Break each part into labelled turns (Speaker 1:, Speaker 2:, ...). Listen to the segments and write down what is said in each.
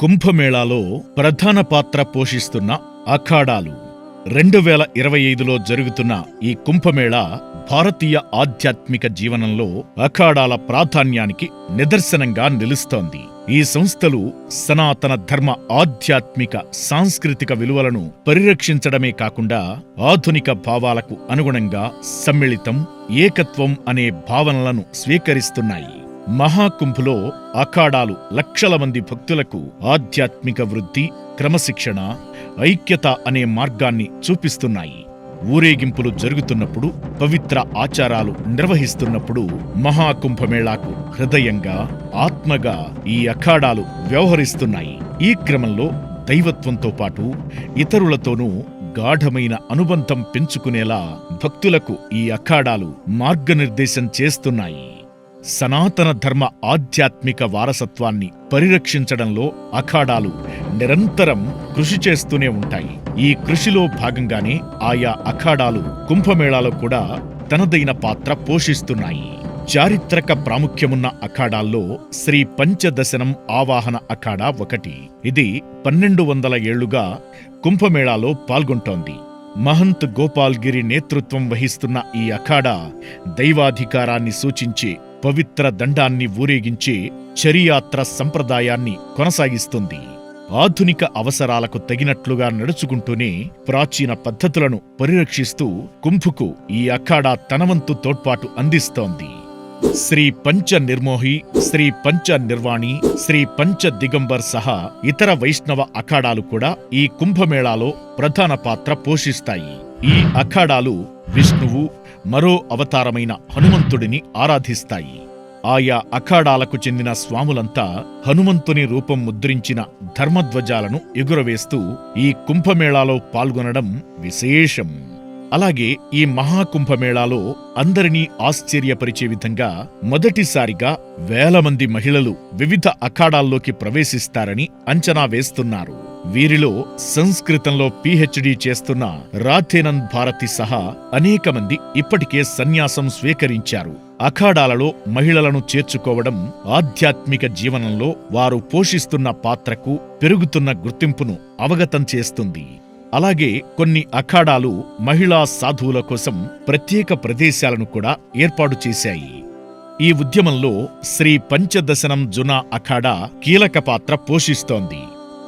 Speaker 1: కుంభమేళాలో ప్రధాన పాత్ర పోషిస్తున్న అఖాడాలు. రెండు వేల ఇరవై ఐదులో జరుగుతున్న ఈ కుంభమేళా భారతీయ ఆధ్యాత్మిక జీవనంలో అఖాడాల ప్రాధాన్యానికి నిదర్శనంగా నిలుస్తోంది. ఈ సంస్థలు సనాతన ధర్మ ఆధ్యాత్మిక సాంస్కృతిక విలువలను పరిరక్షించడమే కాకుండా ఆధునిక భావాలకు అనుగుణంగా సమ్మిళితం ఏకత్వం అనే భావనలను స్వీకరిస్తున్నాయి. మహాకుంభలో అఖాడాలు లక్షల మంది భక్తులకు ఆధ్యాత్మిక వృద్ధి క్రమశిక్షణ ఐక్యత అనే మార్గాన్ని చూపిస్తున్నాయి. ఊరేగింపులు జరుగుతున్నప్పుడు పవిత్ర ఆచారాలు నిర్వహిస్తున్నప్పుడు మహాకుంభమేళాకు హృదయంగా ఆత్మగా ఈ అఖాడాలు వ్యవహరిస్తున్నాయి. ఈ క్రమంలో దైవత్వంతో పాటు ఇతరులతోనూ గాఢమైన అనుబంధం పెంచుకునేలా భక్తులకు ఈ అఖాడాలు మార్గనిర్దేశం చేస్తున్నాయి. సనాతన ధర్మ ఆధ్యాత్మిక వారసత్వాన్ని పరిరక్షించడంలో అఖాడాలు నిరంతరం కృషి చేస్తూనే ఉంటాయి. ఈ కృషిలో భాగంగానే ఆయా అఖాడాలు కుంభమేళాలో కూడా తనదైన పాత్ర పోషిస్తున్నాయి. చారిత్రక ప్రాముఖ్యమున్న అఖాడాల్లో శ్రీ పంచదశనం ఆవాహన అఖాడా ఒకటి. ఇది పన్నెండు వందల ఏళ్ళుగా కుంభమేళాలో పాల్గొంటోంది. మహంత్ గోపాల్గిరి నేతృత్వం వహిస్తున్న ఈ అఖాడా దైవాధికారాన్ని సూచించే పవిత్ర దండాన్ని ఊరేగించే చరియాత్ర సంప్రదాయాన్ని కొనసాగిస్తుంది. ఆధునిక అవసరాలకు తగినట్లుగా నడుచుకుంటూనే ప్రాచీన పద్ధతులను పరిరక్షిస్తూ కుంభుకు ఈ అఖాడా తనవంతు తోడ్పాటు అందిస్తోంది. శ్రీ పంచ నిర్మోహి శ్రీ పంచ నిర్వాణి శ్రీ పంచ దిగంబర్ సహా ఇతర వైష్ణవ అఖాడాలు కూడా ఈ కుంభమేళాలో ప్రధాన పాత్ర పోషిస్తాయి. ఈ అఖాడాలు విష్ణువు మరో అవతారమైన హనుమంతుడిని ఆరాధిస్తాయి. ఆయా అఖాడాలకు చెందిన స్వాములంతా హనుమంతుని రూపం ముద్రించిన ధర్మధ్వజాలను ఎగురవేస్తూ ఈ కుంభమేళాలో పాల్గొనడం విశేషం. అలాగే ఈ మహాకుంభమేళాలో అందరినీ ఆశ్చర్యపరిచే విధంగా మొదటిసారిగా వేల మంది మహిళలు వివిధ అఖాడాల్లోకి ప్రవేశిస్తారని అంచనా వేస్తున్నారు. వీరిలో సంస్కృతంలో పీహెచ్డీ చేస్తున్న రాధేనంద్ భారతి సహా అనేక మంది ఇప్పటికే సన్యాసం స్వీకరించారు. అఖాడాలలో మహిళలను చేర్చుకోవడం ఆధ్యాత్మిక జీవనంలో వారు పోషిస్తున్న పాత్రకు పెరుగుతున్న గుర్తింపును అవగతం చేస్తుంది. అలాగే కొన్ని అఖాడాలు మహిళా సాధువుల కోసం ప్రత్యేక ప్రదేశాలను కూడా ఏర్పాటు చేశాయి. ఈ ఉద్యమంలో శ్రీ పంచదశనం జునా అఖాడా కీలక పాత్ర పోషిస్తోంది.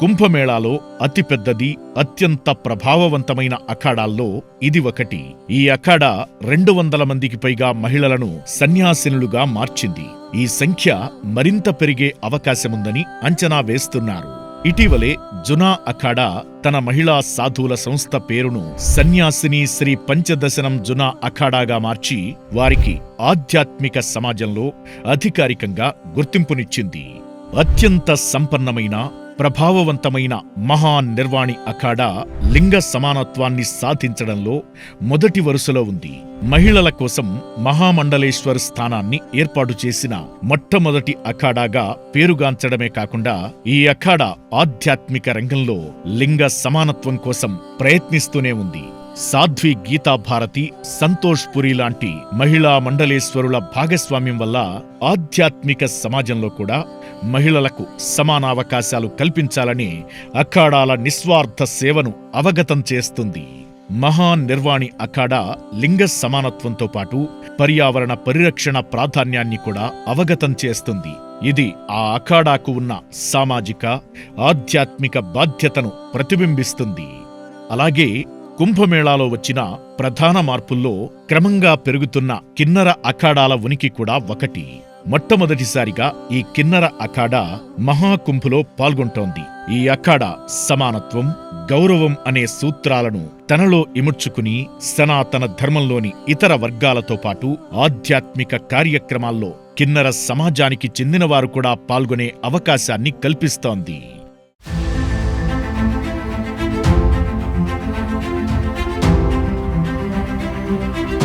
Speaker 1: కుంభమేళాలో అతిపెద్దది అత్యంత ప్రభావవంతమైన అఖాడాల్లో ఇది ఒకటి. ఈ అఖాడా రెండు వందల మందికి పైగా మహిళలను సన్యాసినులుగా మార్చింది. ఈ సంఖ్య మరింత పెరిగే అవకాశముందని అంచనా వేస్తున్నారు. ఇటీవలే జునా అఖాడా తన మహిళా సాధువుల సంస్థ పేరును సన్యాసిని శ్రీ పంచదశనం జునా అఖాడాగా మార్చి వారికి ఆధ్యాత్మిక సమాజంలో అధికారికంగా గుర్తింపునిచ్చింది. అత్యంత సంపన్నమైన ప్రభావవంతమైన మహాన్ నిర్వాణి అఖాడా లింగ సమానత్వాన్ని సాధించడంలో మొదటి వరుసలో ఉంది. మహిళల కోసం మహామండలేశ్వర్ స్థానాన్ని ఏర్పాటు చేసిన మొట్టమొదటి అఖాడాగా పేరుగాంచడమే కాకుండా ఈ అఖాడా ఆధ్యాత్మిక రంగంలో లింగ సమానత్వం కోసం ప్రయత్నిస్తూనే ఉంది. సాధ్వి గీతాభారతి సంతోష్ పురి లాంటి మహిళా మండలేశ్వరుల భాగస్వామ్యం వల్ల ఆధ్యాత్మిక సమాజంలో కూడా మహిళలకు సమానావకాశాలు కల్పించాలని అఖాడాల నిస్వార్థ సేవను అవగతం చేస్తుంది. మహాన్ నిర్వాణి అఖాడా లింగ సమానత్వంతో పాటు పర్యావరణ పరిరక్షణ ప్రాధాన్యాన్ని కూడా అవగతం చేస్తుంది. ఇది ఆ అఖాడాకు ఉన్న సామాజిక ఆధ్యాత్మిక బాధ్యతను ప్రతిబింబిస్తుంది. అలాగే కుంభమేళాలో వచ్చిన ప్రధాన మార్పుల్లో క్రమంగా పెరుగుతున్న కిన్నర అఖాడాల ఉనికి కూడా ఒకటి. మొట్టమొదటిసారిగా ఈ కిన్నర అఖాడ మహాకుంభులో పాల్గొంటోంది. ఈ అఖాడ సమానత్వం గౌరవం అనే సూత్రాలను తనలో ఇముడ్చుకుని సనాతన ధర్మంలోని ఇతర వర్గాలతో పాటు ఆధ్యాత్మిక కార్యక్రమాల్లో కిన్నర సమాజానికి చెందినవారు కూడా పాల్గొనే అవకాశాన్ని కల్పిస్తోంది. Thank you.